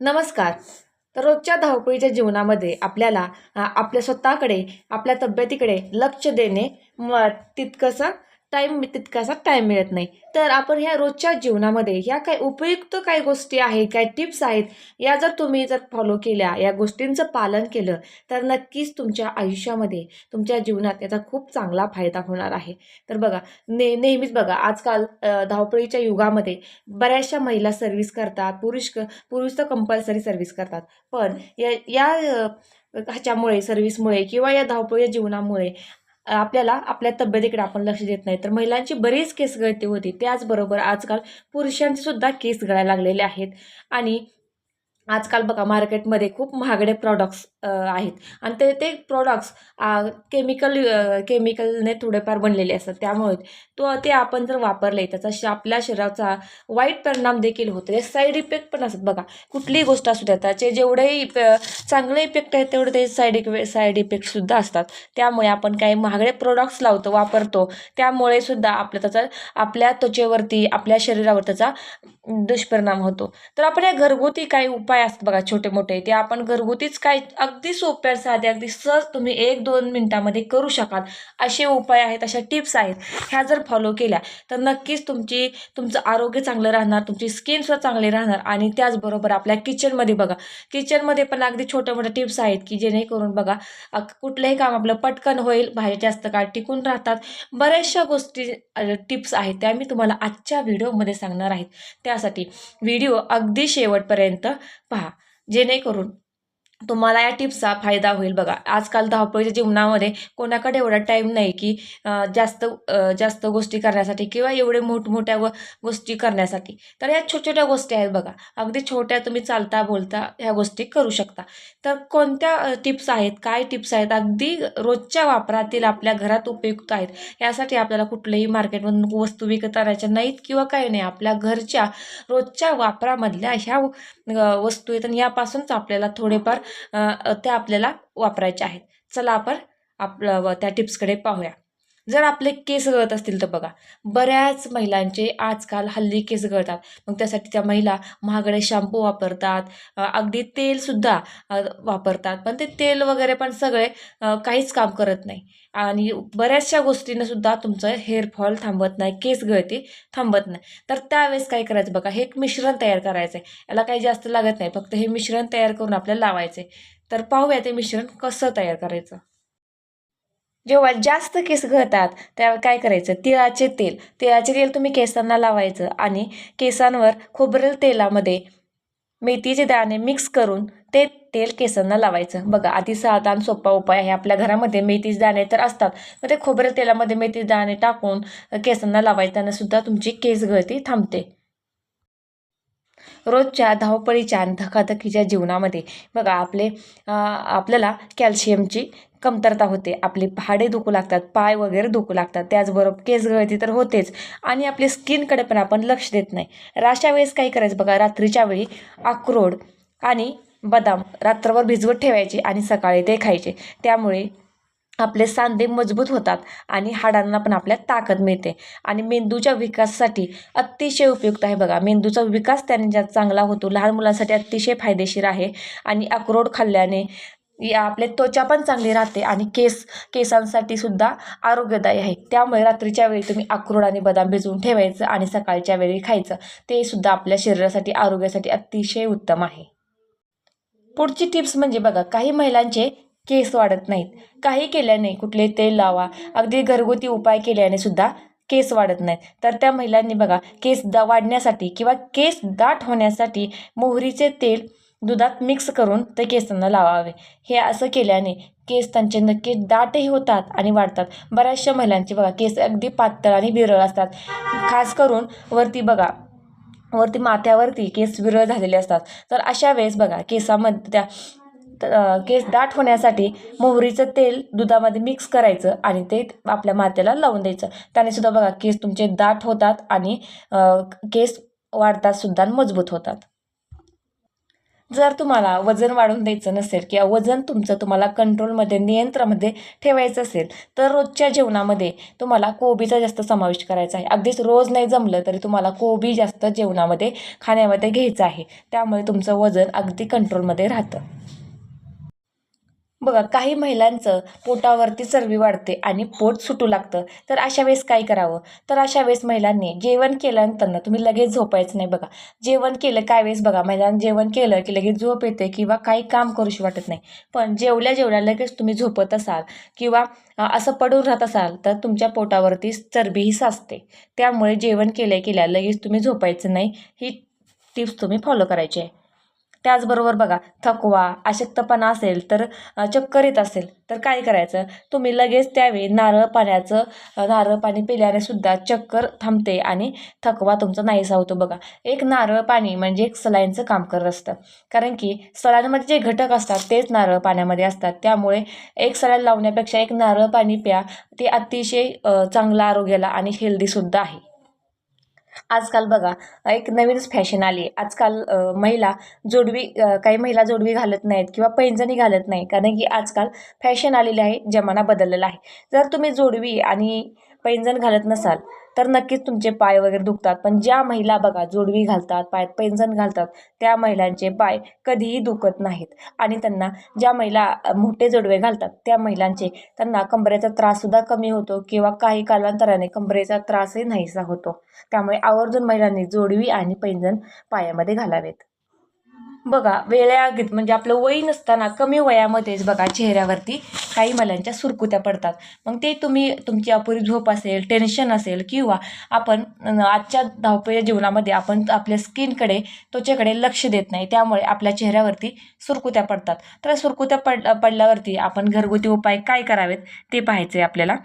नमस्कार. तर रोजच्या धावपळीच्या जीवनामध्ये आपल्याला आपल्या स्वतःकडे आपल्या तब्येतीकडे लक्ष देणे म तितकंसं टाईम तितकासा टाईम मिळत नाही. तर आपण ह्या रोजच्या जीवनामध्ये ह्या काही उपयुक्त काही गोष्टी आहेत काही टिप्स आहेत या जर तुम्ही जर फॉलो केल्या या गोष्टींचं पालन केलं तर नक्कीच तुमच्या आयुष्यामध्ये तुमच्या जीवनात याचा खूप चांगला फायदा होणार आहे. तर बघा ने नेहमीच बघा आजकाल धावपळीच्या युगामध्ये बऱ्याचशा महिला सर्व्हिस करतात पुरुष क पुरुष तर कंपल्सरी सर्व्हिस करतात. पण या या ह्याच्यामुळे सर्व्हिसमुळे किंवा या धावपळीच्या जीवनामुळे आपल्याला आपल्या तब्येतीकडे आपण लक्ष देत नाही. तर महिलांची बरीच केस गळती होती. त्याचबरोबर आजकाल पुरुषांचे सुद्धा केस गळायला लागलेले आहेत. आणि आजकाल बघा मार्केटमध्ये खूप महागडे प्रॉडक्ट्स आहेत. आणि ते ते प्रॉडक्ट्स केमिकल केमिकलने थोडेफार बनलेले असतात. त्यामुळे तो ते आपण जर वापरले त्याचा श आपल्या शरीराचा वाईट परिणाम देखील होतो. ते साईड इफेक्ट पण असतात बघा. कुठलीही गोष्ट असू द्या त्याचे जेवढेही चांगले इफेक्ट आहेत तेवढे ते साईड इफे साईड इफेक्टसुद्धा असतात. त्यामुळे आपण काही महागडे प्रोडक्ट्स लावतो वापरतो त्यामुळे सुद्धा आपल्या त्याचा आपल्या त्वचेवरती आपल्या शरीरावर त्याचा दुष्परिणाम होतो. तर आपण या घरगुती काही उपाय असतात बघा छोटे मोठे ते आपण घरगुतीच काय अगदी सोप्या साध्या अगदी सहज तुम्ही एक दोन मिनटामध्ये करू शकाल. असे उपाय आहेत अशा टिप्स आहेत. ह्या जर फॉलो केल्या तर नक्कीच तुमची तुमचं आरोग्य चांगलं राहणार तुमची स्किनसुद्धा चांगली राहणार आणि त्याचबरोबर आपल्या किचनमध्ये बघा. किचनमध्ये पण अगदी छोट्या मोठ्या टिप्स आहेत की जेणेकरून बघा कुठलंही काम आपलं पटकन होईल भाज्या जास्त काळ टिकून राहतात. बऱ्याचशा गोष्टी टिप्स आहेत त्या मी तुम्हाला आजच्या व्हिडिओमध्ये सांगणार आहेत त्यासाठी व्हिडिओ अगदी शेवटपर्यंत पहा जेणेकरून तुम्हाला या टिप्सचा फायदा होईल. बघा आजकाल धावपळीच्या जीवनामध्ये कोणाकडे एवढा टाईम नाही की जास्त जास्त गोष्टी करण्यासाठी किंवा एवढे मोठमोठ्या व गोष्टी करण्यासाठी. तर या छोट्या छोट्या गोष्टी आहेत बघा. अगदी छोट्या तुम्ही चालता बोलता ह्या गोष्टी करू शकता. तर कोणत्या टिप्स आहेत? काय टिप्स आहेत? अगदी रोजच्या वापरातील आपल्या घरात उपयुक्त आहेत. यासाठी आपल्याला कुठलंही मार्केटमधून वस्तू विकत आणायच्या नाहीत किंवा काही नाही. आपल्या घरच्या रोजच्या वापरामधल्या ह्या वस्तू आहेत आणि यापासूनच आपल्याला थोडेफार त्या आपल्याला वापरायच्या आहेत. चला आपण आपलं त्या टिप्सकडे पाहूया. जर आपले केस गळत असतील तर बघा बऱ्याच महिलांचे आजकाल हल्ली केस गळतात. मग त्यासाठी त्या महिला महागडे शॅम्पू वापरतात अगदी तेलसुद्धा वापरतात. पण ते तेल वगैरे पण सगळे काहीच काम करत नाही. आणि बऱ्याचशा गोष्टीनं सुद्धा तुमचं हेअरफॉल थांबत नाही केस गळती थांबत नाही. तर त्यावेळेस काय करायचं बघा हे एक मिश्रण तयार करायचं आहे याला काही जास्त लागत नाही फक्त हे मिश्रण तयार करून आपल्याला लावायचं आहे तर पाहूया ते मिश्रण कसं तयार करायचं. जेव्हा जास्त केस गळतात तेव्हा काय करायचं? तिळाचे तेल. तिळाचे तेल तुम्ही केसांना लावायचं आणि केसांवर खोबरेल तेलामध्ये मेथीचे दाणे मिक्स करून ते तेल केसांना लावायचं. बघा आधी साधा आणि सोपा उपाय आहे. आपल्या घरामध्ये मेथीचे दाणे तर असतात. मग ते खोबरेल तेलामध्ये मेथीचे दाणे टाकून केसांना लावायचं सुद्धा तुमची केस गळती थांबते. रोजच्या धावपळीच्या आणि धकाधकीच्या जीवनामध्ये बघा आपले आपल्याला कॅल्शियमची कमतरता होते. आपले पहाडे दुखू लागतात पाय वगैरे दुखू लागतात. त्याचबरोबर केस गळती तर होतेच. आणि आपली स्किनकडे पण आपण लक्ष देत नाही. तर अशा वेळेस काय करायचं बघा रात्रीच्या वेळी अक्रोड आणि बदाम रात्रभर भिजवत ठेवायचे आणि सकाळी ते खायचे. त्यामुळे आपले सांधे मजबूत होतात आणि हाडांना पण आपल्या ताकद मिळते. आणि मेंदूच्या विकासासाठी अतिशय उपयुक्त आहे बघा. मेंदूचा विकास त्याने ज्या चांगला होतो लहान मुलांसाठी अतिशय फायदेशीर आहे. आणि अक्रोड खाल्ल्याने या आपले त्वचा पण चांगली राहते आणि केस केसांसाठी सुद्धा आरोग्यदायी आहे. त्यामुळे रात्रीच्या वेळी तुम्ही अक्रोड आणि बदाम भिजवून ठेवायचं आणि सकाळच्या वेळी खायचं. ते सुद्धा आपल्या शरीरासाठी आरोग्यासाठी अतिशय उत्तम आहे. पुढची टिप्स म्हणजे बघा काही महिलांचे केस वाढत नाहीत. काही केल्याने कुठले तेल लावा अगदी घरगुती उपाय केल्याने सुद्धा केस वाढत नाहीत. तर त्या महिलांनी बघा केस दा वाढण्यासाठी किंवा केस दाट होण्यासाठी मोहरीचे तेल दुधात मिक्स करून ते केसांना लावावे. हे असं केल्याने केस त्यांचे नक्की दाटही होतात आणि वाढतात. बऱ्याचशा महिलांचे बघा केस अगदी पातळ आणि विरळ असतात. खास करून वरती बघा वरती माथ्यावरती केस विरळ झालेले असतात. तर अशा वेळेस बघा केसामध्ये त्या केस दाट होण्यासाठी मोहरीचं तेल दुधामध्ये मिक्स करायचं आणि ते आपल्या माथ्याला लावून द्यायचं. त्याने सुद्धा बघा केस तुमचे दाट होतात आणि केस वाढतात सुद्धा मजबूत होतात. जर तुम्हाला वजन वाढवून द्यायचं नसेल किंवा वजन तुमचं तुम्हाला कंट्रोलमध्ये नियंत्रणामध्ये ठेवायचं असेल तर रोजच्या जेवणामध्ये तुम्हाला कोबीचा जास्त समावेश करायचा आहे. अगदीच रोज नाही जमलं तरी तुम्हाला कोबी जास्त जेवणामध्ये खाण्यामध्ये घ्यायचं आहे. त्यामुळे तुमचं वजन अगदी कंट्रोलमध्ये राहतं. बघा काही महिलांचं पोटावरती चरबी वाढते आणि पोट सुटू लागतं. तर अशा वेळेस काय करावं? तर अशा वेळेस महिलांनी जेवण केल्यानंतर ना तुम्ही लगेच झोपायचं नाही बघा. जेवण केलं काय वेळेस बघा महिलांनी जेवण केलं की लगेच झोप येते किंवा काही काम करूशी वाटत नाही. पण जेवल्या जेवल्या लगेच तुम्ही झोपत असाल किंवा असं पडून राहत असाल तर तुमच्या पोटावरती चरबीही साचते. त्यामुळे जेवण केल्या केल्या लगेच तुम्ही झोपायचं नाही. ही टिप्स तुम्ही फॉलो करायची आहे. त्याचबरोबर बघा थकवा अशक्तपणा असेल तर चक्कर येत असेल तर काय करायचं? तुम्ही लगेच त्यावेळी नारळ पाण्याचं नारळ पाणी पिल्याने सुद्धा चक्कर थांबते आणि थकवा तुमचा नाहीसा होतो बघा. एक नारळ पाणी म्हणजे एक सलाईनचं काम करत असतं. कारण की सलाईनमध्ये जे घटक असतात तेच नारळ पाण्यामध्ये असतात. त्यामुळे एक सलाईन लावण्यापेक्षा एक नारळ पाणी प्या. ते अतिशय चांगलं आरोग्याला आणि हेल्दीसुद्धा आहे. आजकाल बघा एक नवीनच फॅशन आली. आहे आजकाल महिला जोडवी काही महिला जोडवी घालत नाहीत किंवा पैंजणी घालत नाही कारण की आजकाल फॅशन आलेली आहे जमाना बदललेला आहे. जर तुम्ही जोडवी आणि पैंजण घालत नसाल तर नक्कीच तुमचे पाय वगैरे दुखतात. पण ज्या महिला बघा जोडवी घालतात पायात पैंजण घालतात त्या महिलांचे पाय कधीही दुखत नाहीत. आणि त्यांना ज्या महिला मोठे जोडवे घालतात त्या महिलांचे त्यांना कंबरेचा त्राससुद्धा कमी होतो किंवा काही कालांतराने कंबरेचा त्रासही नाहीसा होतो. त्यामुळे आवर्जून महिलांनी जोडवी आणि पैंजण पायामध्ये घालावेत. बघा वेळ्यागीत म्हणजे आपलं वय नसताना कमी वयामध्येच बघा चेहऱ्यावरती काही मलांच्या सुरकुत्या पडतात. मग ते तुम्ही तुमची अपुरी झोप असेल टेन्शन असेल किंवा आपण आजच्या धावपळीच्या जीवनामध्ये आपण आपल्या स्किनकडे त्वचेकडे लक्ष देत नाही त्यामुळे आपल्या चेहऱ्यावरती सुरकुत्या पडतात. तर सुरकुत्या पड पडल्यावरती आपण घरगुती उपाय काय करावेत ते पाहायचे आपल्याला.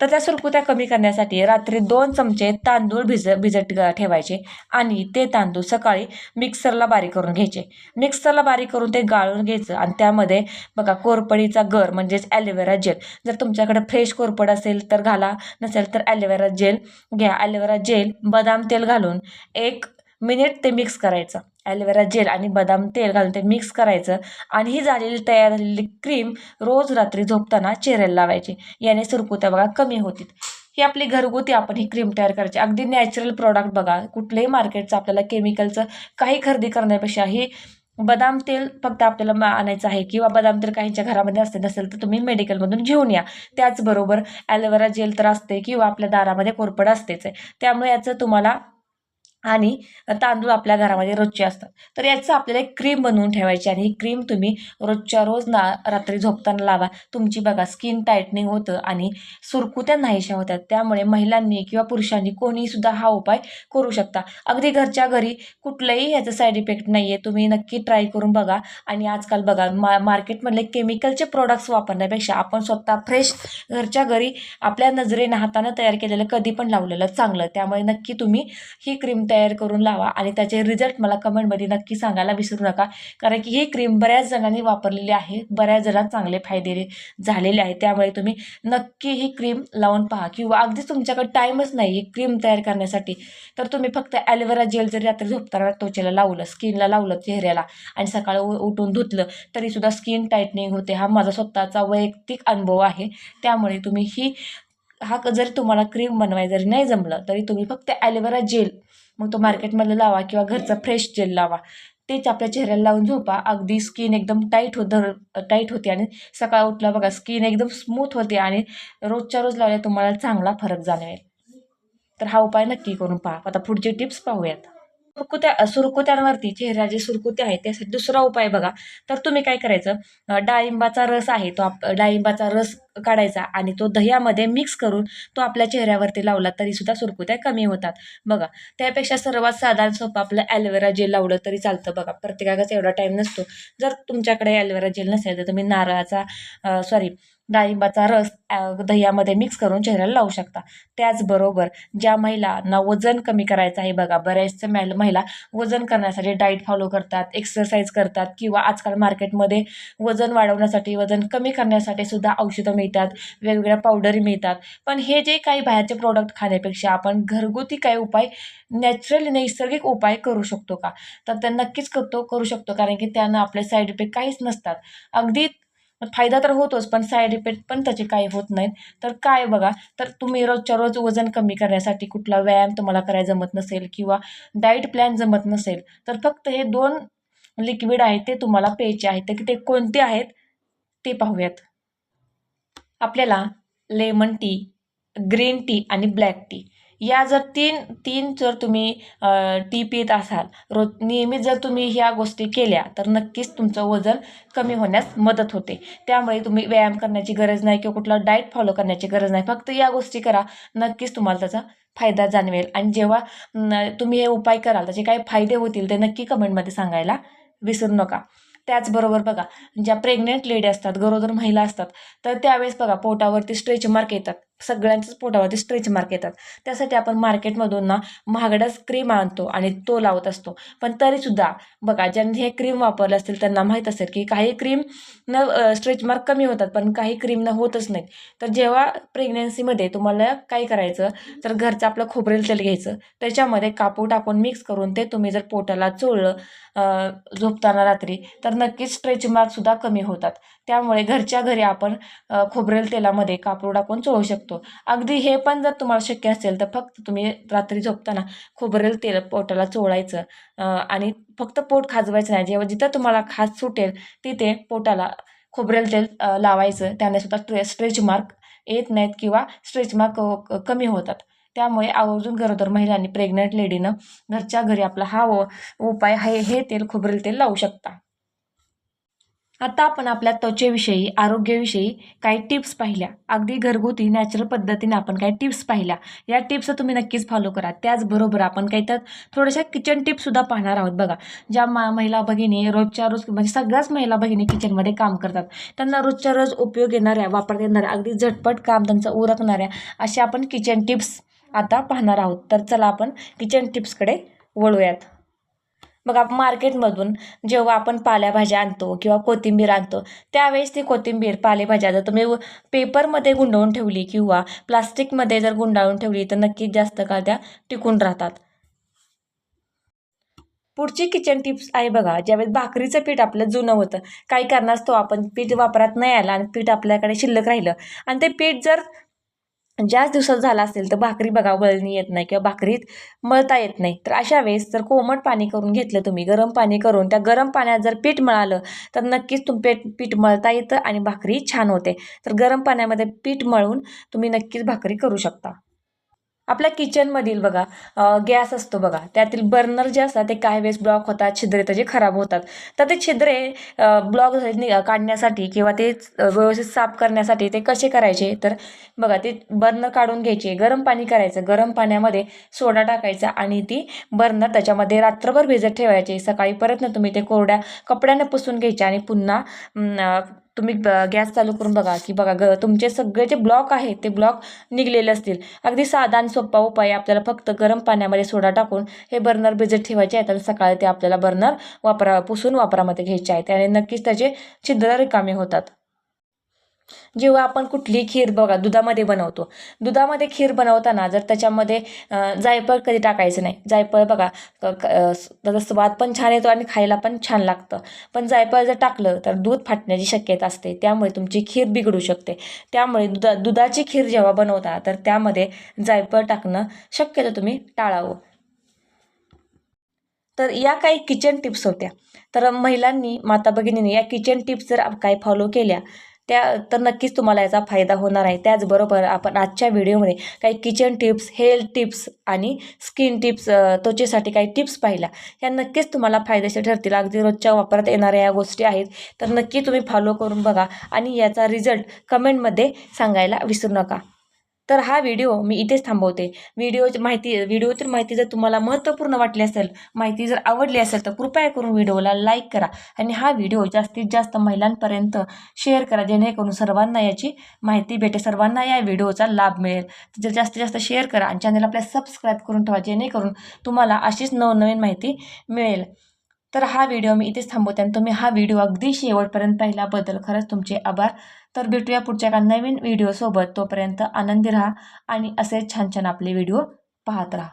तर त्या सुरकुत्या कमी करण्यासाठी रात्री दोन चमचे तांदूळ भिज भिजत ग- ठेवायचे आणि ते तांदूळ सकाळी मिक्सरला बारीक करून घ्यायचे. मिक्सरला बारीक करून ते गाळून घ्यायचं आणि त्यामध्ये बघा कोरपडीचा गर म्हणजेच ॲलोवेरा जेल जर तुमच्याकडे फ्रेश कोरपड असेल तर घाला नसेल तर ॲलोवेरा जेल घ्या. ॲलोवेरा जेल बदाम तेल घालून एक मिनिट ते मिक्स करायचं. ॲलोवेरा जेल आणि बदाम तेल घालून ते मिक्स करायचं. आणि ही झालेली तयार झालेली क्रीम रोज रात्री झोपताना चेहऱ्याला लावायची. याने सुरकुत्या बघा कमी होतील. ही आपली घरगुती आपण ही क्रीम तयार करायची. अगदी नॅचरल प्रॉडक्ट बघा. कुठल्याही मार्केटचं आपल्याला केमिकलचं काही खरेदी करण्यापेक्षा ही बदाम तेल फक्त आपल्याला मा- आणायचं आहे किंवा बदाम तेल काहींच्या घरामध्ये असते नसेल तर तुम्ही मेडिकलमधून घेऊन या. त्याचबरोबर ॲलोवेरा जेल तर असते किंवा आपल्या दारामध्ये कोरपड असतेच आहे. त्यामुळे याचं तुम्हाला आणि तांदूळ आपल्या घरामध्ये रोजचे असतात. तर याचं आपल्याला एक क्रीम बनवून ठेवायची आणि ही क्रीम तुम्ही रोजच्या रोज ना रात्री झोपताना लावा. तुमची बघा स्किन टायटनिंग होतं आणि सुरकुत्या नाहीशा होतात. त्यामुळे महिलांनी किंवा पुरुषांनी कोणीही सुद्धा हा उपाय करू शकता. अगदी घरच्या घरी कुठलंही ह्याचं साईड इफेक्ट नाही आहे तुम्ही नक्की ट्राय करून बघा. आणि आजकाल बघा मा मार्केटमधले केमिकलचे प्रोडक्ट्स वापरण्यापेक्षा आपण स्वतः फ्रेश घरच्या घरी आपल्या नजरेने हातानं तयार केलेलं कधी पण लावलेलं चांगलं. त्यामुळे नक्की तुम्ही ही क्रीम तयार तयार करून लावा आणि त्याचे रिझल्ट मला कमेंटमध्ये नक्की सांगायला विसरू नका. कारण की ही क्रीम बऱ्याच जणांनी वापरलेली आहे. बऱ्याच जणांना चांगले फायदे झालेले आहे त्यामुळे तुम्ही नक्की ही क्रीम लावून पहा. किंवा अगदीच तुमच्याकडे टाईमच नाही ही क्रीम तयार करण्यासाठी. तर तुम्ही फक्त ॲलोवेरा जेल जरी रात्री झोपताना त्वचेला लावलं स्किनला लावलं चेहऱ्याला आणि सकाळी उ- उठून धुतलं तरीसुद्धा स्किन टाईटनिंग होते. हा माझा स्वतःचा वैयक्तिक अनुभव आहे. त्यामुळे तुम्ही ही हा क- जरी तुम्हाला क्रीम बनवाय जरी नाही जमलं तरी तुम्ही फक्त ॲलोवेरा जेल मग तो मार्केटमधलं लावा किंवा घरचा फ्रेश जेल लावा. तेच आपल्या चेहऱ्याला लावून झोपा. अगदी स्किन एकदम टाईट होत टाईट होते आणि सकाळ उठला बघा स्किन एकदम स्मूथ होते आणि रोजच्या रोज लावल्या तुम्हाला चांगला फरक जाणवेल. तर हा उपाय नक्की करून पहा. आता पुढचे टिप्स पाहूयात. सुरकुत्या सुरकुत्यांवरती चेहऱ्याचे सुरकुत्या आहेत त्यासाठी दुसरा उपाय बघा. तर तुम्ही काय करायचं? डाळिंबाचा रस आहे तो आप डाळिंबाचा रस काढायचा आणि तो दह्यामध्ये मिक्स करून तो आपल्या चेहऱ्यावरती लावला तरीसुद्धा सुरकुत्या कमी होतात. बघा त्यापेक्षा सर्वात साधारण सोपं आपलं ॲलोवेरा जेल लावलं तरी चालतं बघा. प्रत्येकाचाच एवढा टाईम नसतो. जर तुमच्याकडे ॲलोवेरा जेल नसेल तर तुम्ही नारळाचा सॉरी डाळिंबाचा रस दह्यामध्ये मिक्स करून चेहऱ्याला लावू शकता. त्याचबरोबर ज्या महिलांना वजन कमी करायचं आहे बघा बऱ्याचशा मॅल महिला वजन करण्यासाठी डाईट फॉलो करतात एक्सरसाइज करतात किंवा आजकाल मार्केटमध्ये वजन वाढवण्यासाठी वजन कमी करण्यासाठी सुद्धा औषधं मिळतात वेगवेगळ्या पावडरी मिळतात. पण हे जे काही बाहेरचे प्रोडक्ट खाण्यापेक्षा आपण घरगुती काही उपाय नॅचरल नैसर्गिक उपाय करू शकतो का? तर त्या नक्कीच करतो करू शकतो. कारण की त्यानं आपले साईड इफेक्ट काहीच नसतात. अगदी फायदा तर होतोच पण साईड इफेक्ट पण त्याचे काही होत नाहीत. तर काय बघा तर तुम्ही रोजच्या रोज वजन कमी करण्यासाठी कुठला व्यायाम तुम्हाला करायला जमत नसेल किंवा डाईट प्लॅन जमत नसेल तर फक्त हे दोन लिक्विड आहेत ते तुम्हाला प्यायचे आहेत. तर ते कोणते आहेत? ते पाहूयात. आपल्याला लेमन टी ग्रीन टी आणि ब्लॅक टी या जर तीन तीन जर तुम्ही टी पीत असाल रोज नियमित जर तुम्ही ह्या गोष्टी केल्या तर नक्कीच तुमचं वजन कमी होण्यास मदत होते. त्यामुळे तुम्ही व्यायाम करण्याची गरज नाही किंवा कुठला डाएट फॉलो करण्याची गरज नाही. फक्त या गोष्टी करा नक्कीच तुम्हाला त्याचा फायदा जाणवेल. आणि जेव्हा न, तुम्ही हे उपाय कराल त्याचे काय फायदे होतील ते नक्की कमेंटमध्ये सांगायला विसरू नका. त्याचबरोबर बघा ज्या प्रेग्नेंट लेडी असतात गरोदर महिला असतात तर त्यावेळेस बघा पोटावरती स्ट्रेच मार्क येतात. सगळ्यांच्याच पोटावरती स्ट्रेच मार्क येतात. त्यासाठी आपण मार्केटमधून ना महागडाच क्रीम आणतो आणि तो लावत असतो. पण तरीसुद्धा बघा ज्यांनी हे क्रीम वापरलं असतील त्यांना माहीत असेल की काही क्रीम न स्ट्रेच मार्क कमी होतात पण काही क्रीम न होतच नाहीत. तर जेव्हा प्रेग्नेन्सीमध्ये तुम्हाला काय करायचं तर घरचं आपलं खोबरेल तेल घ्यायचं. त्याच्यामध्ये कापूर टाकून मिक्स करून ते तुम्ही जर पोटाला चोळलं झोपताना रात्री तर नक्कीच स्ट्रेच मार्कसुद्धा कमी होतात. त्यामुळे घरच्या घरी आपण खोबरेल तेलामध्ये कापूर टाकून चोळू शकतो. अगदी हे पण जर तुम्हाला शक्य असेल तर फक्त तुम्ही रात्री झोपताना खोबरेल तेल पोटाला चोळायचं आणि फक्त पोट खाजवायचं नाही. जेव्हा जिथं तुम्हाला खाज सुटेल तिथे पोटाला खोबरेल तेल लावायचं. त्याने सुद्धा स्ट्रे स्ट्रेच मार्क येत नाहीत किंवा स्ट्रेच मार्क कमी होतात. त्यामुळे आवर्जून गरोदर महिलांनी प्रेग्नंट लेडीनं घरच्या घरी आपला हा उपाय आहे हे तेल खोबरेल तेल लावू शकता. आता आपण आपल्या त्वचेविषयी आरोग्याविषयी काही टिप्स पाहिल्या. अगदी घरगुती नॅचरल पद्धतीने आपण काही टिप्स पाहिल्या. या टिप्स तुम्ही नक्कीच फॉलो करा. त्याचबरोबर आपण काही तर थोड्याशा किचन टिप्ससुद्धा पाहणार आहोत बघा. ज्या मा महिला भगिनी रोजच्या रोज म्हणजे सगळ्याच महिला भगिनी किचनमध्ये काम करतात. त्यांना रोजच्या रोज उपयोग येणाऱ्या वापरता येणाऱ्या अगदी झटपट काम त्यांचं उरकणाऱ्या अशा आपण किचन टिप्स आता पाहणार आहोत. तर चला आपण किचन टिप्सकडे वळूयात. मग आपण मार्केटमधून जेव्हा आपण पालेभाज्या आणतो किंवा कोथिंबीर आणतो त्यावेळेस ती कोथिंबीर पालेभाज्या जर तुम्ही पेपरमध्ये गुंडवून ठेवली किंवा प्लास्टिकमध्ये जर गुंडाळून ठेवली तर नक्कीच जास्त काळ त्या टिकून राहतात. पुढची किचन टिप्स आहे बघा ज्यावेळेस भाकरीचं पीठ आपलं जुनं होतं काही कारणास्तव आपण पीठ वापरात नाही आलं आणि पीठ आपल्याकडे शिल्लक राहिलं आणि ते पीठ जर जास्त दिवसात झाला असेल तर भाकरी बघा वळणी येत नाही किंवा भाकरीत मळता येत नाही. तर अशा वेळेस जर कोमट पाणी करून घेतलं तुम्ही गरम पाणी करून त्या गरम पाण्यात जर पीठ मळालं तर नक्कीच तुम पीठ पीठ मळता येतं आणि भाकरी छान होते. तर गरम पाण्यामध्ये पीठ मळून तुम्ही नक्कीच भाकरी करू शकता. आपल्या किचनमधील बघा गॅस असतो बघा त्यातील बर्नर जे असतात ते काही वेळेस ब्लॉक होतात छिद्रे त्याचे खराब होतात. तर ते छिद्रे ब्लॉक काढण्यासाठी किंवा ते व्यवस्थित साफ करण्यासाठी ते कसे करायचे? तर बघा ते बर्नर काढून घ्यायचे गरम पाणी करायचं गरम पाण्यामध्ये सोडा टाकायचा आणि ती बर्नर त्याच्यामध्ये रात्रभर भिजत ठेवायचे. सकाळी परत ना तुम्ही ते कोरड्या कपड्याने पुसून घ्यायचे आणि पुन्हा तुम्ही गॅस चालू करून बघा की बघा ग तुमचे सगळे जे ब्लॉक आहेत ते ब्लॉक निघलेले असतील. अगदी साधा आणि सोपा उपाय आपल्याला फक्त गरम पाण्यामध्ये सोडा टाकून हे बर्नर भिजत ठेवायचे आहेत आणि सकाळी ते आपल्याला बर्नर वापरा पुसून वापरामध्ये घ्यायचे आहेत. आणि नक्कीच त्याचे छिद्र रिकामे होतात. जेव्हा आपण कुठली खीर बघा दुधामध्ये बनवतो. दुधामध्ये खीर बनवताना जर त्याच्यामध्ये जायफळ कधी टाकायचं नाही. जायफळ बघा त्याचा स्वाद पण छान येतो आणि खायला पण छान लागतं. पण जायफळ जर टाकलं तर दूध फाटण्याची शक्यता असते. त्यामुळे तुमची खीर बिघडू शकते. त्यामुळे दुधा दुधाची खीर जेव्हा बनवता तर त्यामध्ये जायफळ टाकणं शक्यतो तुम्ही टाळावं. तर या काही किचन टिप्स होत्या. तर महिलांनी माता भगिनींनी या किचन टिप्स जर काही फॉलो केल्या त्या तर नक्कीच तुम्हाला याचा फायदा होणार आहे. त्याचबरोबर आपण आजच्या व्हिडिओमध्ये काही किचन टिप्स हेल्थ टिप्स आणि स्किन टिप्स त्वचेसाठी काही टिप्स पाहिल्या. ह्या नक्कीच तुम्हाला फायदेशीर ठरतील. अगदी रोजच्या वापरात येणाऱ्या या गोष्टी आहेत. तर नक्की तुम्ही फॉलो करून बघा आणि याचा रिझल्ट कमेंटमध्ये सांगायला विसरू नका. तर हा व्हिडिओ मी इथेच थांबवते. व्हिडिओ माहिती व्हिडिओतील माहिती जर तुम्हाला महत्त्वपूर्ण वाटली असेल माहिती जर आवडली असेल तर कृपया करून व्हिडिओला लाईक करा आणि हा व्हिडिओ जास्तीत जास्त महिलांपर्यंत शेअर करा जेणेकरून सर्वांना याची माहिती भेटे सर्वांना या व्हिडिओचा लाभ मिळेल. जर जास्तीत जास्त शेअर करा आणि चॅनल आपल्या सबस्क्राईब करून ठेवा जेणेकरून तुम्हाला अशीच नवनवीन माहिती मिळेल. तर हा व्हिडिओ मी इथेच थांबवते आणि तुम्ही हा व्हिडिओ अगदी शेवटपर्यंत पाहिल्याबद्दल खरंच तुमचे आभार. तर भेटूया पुढच्या एका नवीन व्हिडिओसोबत तोपर्यंत आनंदी राहा आणि असे छान छान आपले व्हिडिओ पाहत राहा.